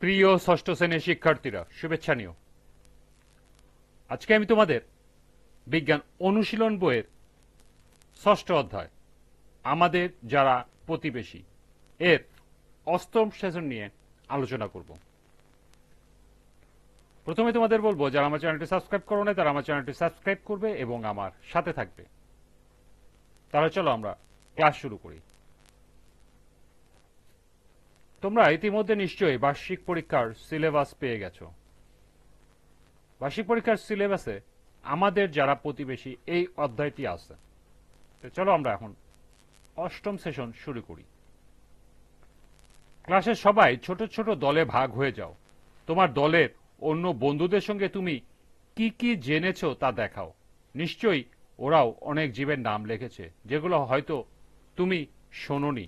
প্রিয় ষষ্ঠ শ্রেণির শিক্ষার্থীরা, শুভেচ্ছা নিও। আজকে আমি তোমাদের বিজ্ঞান অনুশীলন বইয়ের ষষ্ঠ অধ্যায়, আমাদের যারা প্রতিবেশী, এর অষ্টম সেশন নিয়ে আলোচনা করব। প্রথমে তোমাদের বলব, যারা আমার চ্যানেলটি সাবস্ক্রাইব করো না তারা আমার চ্যানেলটি সাবস্ক্রাইব করবে এবং আমার সাথে থাকবে। তাহলে চলো আমরা ক্লাস শুরু করি। তোমরা ইতিমধ্যে নিশ্চয়ই বার্ষিক পরীক্ষার সিলেবাস পেয়ে গেছো। বার্ষিক পরীক্ষার সিলেবাসে আমাদের যারা প্রতিবেশী, এই অধ্যায়টি আছে। তো চলো আমরা এখন অষ্টম সেশন শুরু করি। ক্লাসের সবাই ছোট ছোট দলে ভাগ হয়ে যাও। তোমার দলের অন্য বন্ধুদের সঙ্গে তুমি কি কি জেনেছো তা দেখাও। নিশ্চয়ই ওরাও অনেক জীবের নাম লিখেছে, যেগুলো হয়তো তুমি শোনোনি।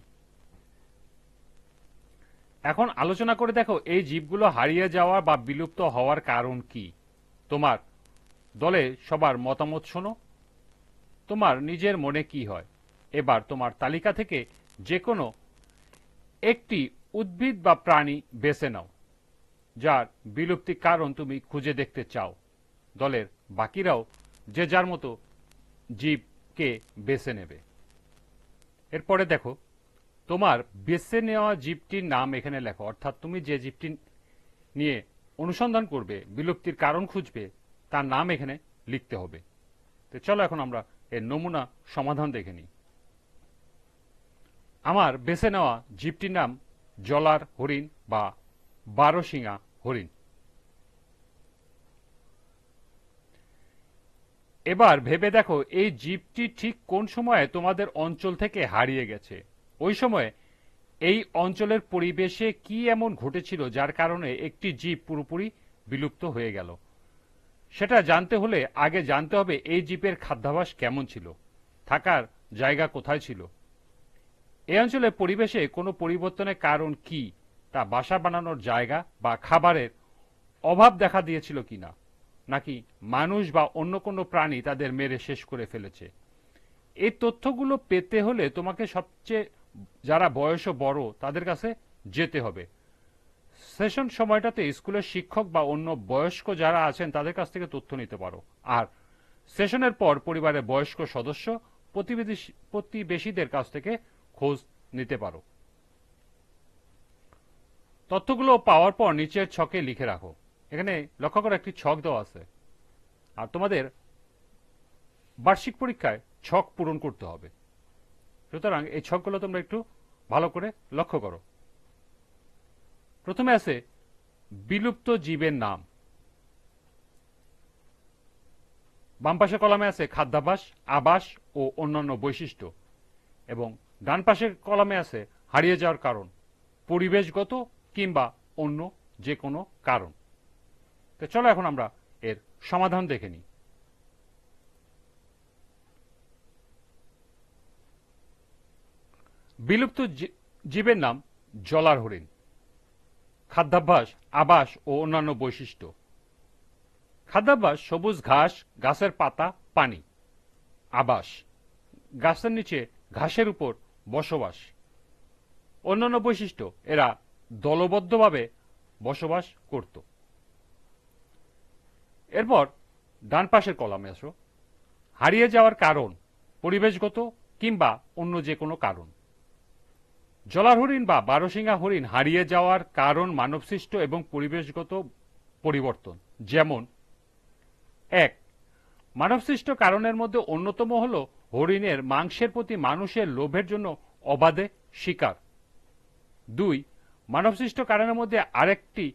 এখন আলোচনা করে দেখো, এই জীবগুলো হারিয়ে যাওয়া বা বিলুপ্ত হওয়ার কারণ কি? তোমার দলে সবার মতামত শোনো। তোমার নিজের মনে কি হয়? এবার তোমার তালিকা থেকে যে কোনো একটি উদ্ভিদ বা প্রাণী বেছে নাও, যার বিলুপ্তির কারণ তুমি খুঁজে দেখতে চাও। দলের বাকিরাও যে যার মতো জীবকে বেছে নেবে। এরপরে দেখো তোমার বেছে নেওয়া জীবটির নাম এখানে লেখো। অর্থাৎ তুমি যে জীবটি নিয়ে অনুসন্ধান করবে, বিলুপ্তির কারণ খুঁজবে, তার নাম এখানে লিখতে হবে। তো চলো এখন আমরা এর নমুনা সমাধান দেখে নিই। আমার বেছে নেওয়া জীবটির নাম জলার হরিণ বা বারোশিঙা হরিণ। এবার ভেবে দেখো, এই জীবটি ঠিক কোন সময়ে তোমাদের অঞ্চল থেকে হারিয়ে গেছে? ওই সময়ে এই অঞ্চলের পরিবেশে কি এমন ঘটেছিল যার কারণে একটি জীব পুরোপুরি বিলুপ্ত হয়ে গেল? সেটা জানতে হলে আগে জানতে হবে এই জীবের খাদ্যাভাস কেমন ছিল, থাকার জায়গা কোথায় ছিল। এই অঞ্চলের পরিবেশে কোনো পরিবর্তনের কারণ কি, তা বাসা বানানোর জায়গা বা খাবারের অভাব দেখা দিয়েছিল কিনা, নাকি মানুষ বা অন্য কোনো প্রাণী তাদের মেরে শেষ করে ফেলেছে? এই তথ্যগুলো পেতে হলে তোমাকে সবচেয়ে যারা বয়স বড়, তাদের কাছে যেতে হবে। সেশন সময়টাতে স্কুলের শিক্ষক বা অন্য বয়স্ক যারা আছেন, তাদের কাছ থেকে তথ্য নিতে পারো। আর সেশনের পর পরিবারের বয়স্ক সদস্য প্রতিবেশীদের কাছ থেকে খোঁজ নিতে পারো। তথ্যগুলো পাওয়ার পর নিচের ছকে লিখে রাখো। এখানে লক্ষ্য করে, একটি ছক দেওয়া আছে। আর তোমাদের বার্ষিক পরীক্ষায় ছক পূরণ করতে হবে। সুতরাং এই ছকগুলো তোমরা একটু ভালো করে লক্ষ্য করো। প্রথমে আছে, বিলুপ্ত জীবের নাম। বাম পাশে কলামে আছে খাদ্যাভাস, আবাস ও অন্যান্য বৈশিষ্ট্য। এবং ডান পাশের কলামে আছে হারিয়ে যাওয়ার কারণ, পরিবেশগত কিংবা অন্য যে কোনো কারণ। তো চলো এখন আমরা এর সমাধান দেখে নিই। বিলুপ্ত জীবের নাম জলার হরিণ। খাদ্যাভ্যাস, আবাস ও অন্যান্য বৈশিষ্ট্য। খাদ্যাভ্যাস সবুজ ঘাস, গাছের পাতা, পানি। আবাস, গাছের নিচে ঘাসের উপর বসবাস। অন্যান্য বৈশিষ্ট্য, এরা দলবদ্ধভাবে বসবাস করত। এরপর ডান পাশের কলামে আসো। হারিয়ে যাওয়ার কারণ, পরিবেশগত কিংবা অন্য যে কোনো কারণ। জলার হরিণ বা বারোশিঙ্গা হরিণ হারিয়ে যাওয়ার কারণ মানবসৃষ্ট এবং পরিবেশগত পরিবর্তন। যেমন, এক, মানবসৃষ্ট কারণের মধ্যে অন্যতম হল হরিণের মাংসের প্রতি মানুষের লোভের জন্য অবাধে শিকার। দুই, মানবসৃষ্ট কারণের মধ্যে আরেকটি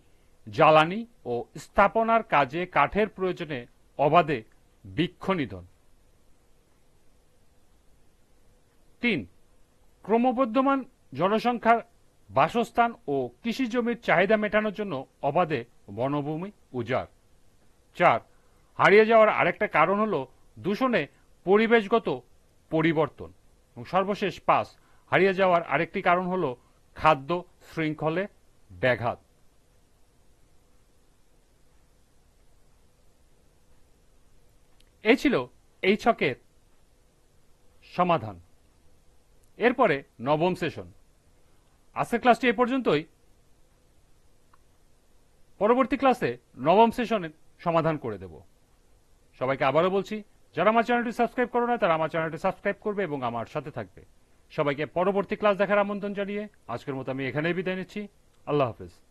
জ্বালানি ও স্থাপনার কাজে কাঠের প্রয়োজনে অবাধে বৃক্ষ নিধন তিন, ক্রমবর্ধমান জনসংখ্যার বাসস্থান ও কৃষি জমির চাহিদা মেটানোর জন্য অবাধে বনভূমি উজাড়। চার, হারিয়ে যাওয়ার আরেকটা কারণ হল দূষণে পরিবেশগত পরিবর্তন। এবং সর্বশেষ পাঁচ, হারিয়ে যাওয়ার আরেকটি কারণ হল খাদ্য শৃঙ্খলে ব্যাঘাত। এই ছিল এই ছকের সমাধান। এরপরে নবম সেশন। আজকের ক্লাসটি এ পর্যন্তই। পরবর্তী ক্লাসে নবম সেশনের সমাধান করে দেব। সবাইকে আবারও বলছি, যারা আমার চ্যানেলটি সাবস্ক্রাইব করো না, তারা আমার চ্যানেলটি সাবস্ক্রাইব করবে এবং আমার সাথে থাকবে। সবাইকে পরবর্তী ক্লাস দেখার আমন্ত্রণ জানিয়ে আজকের মতো আমি এখানেই বিদায় নিচ্ছি। আল্লাহ হাফেজ।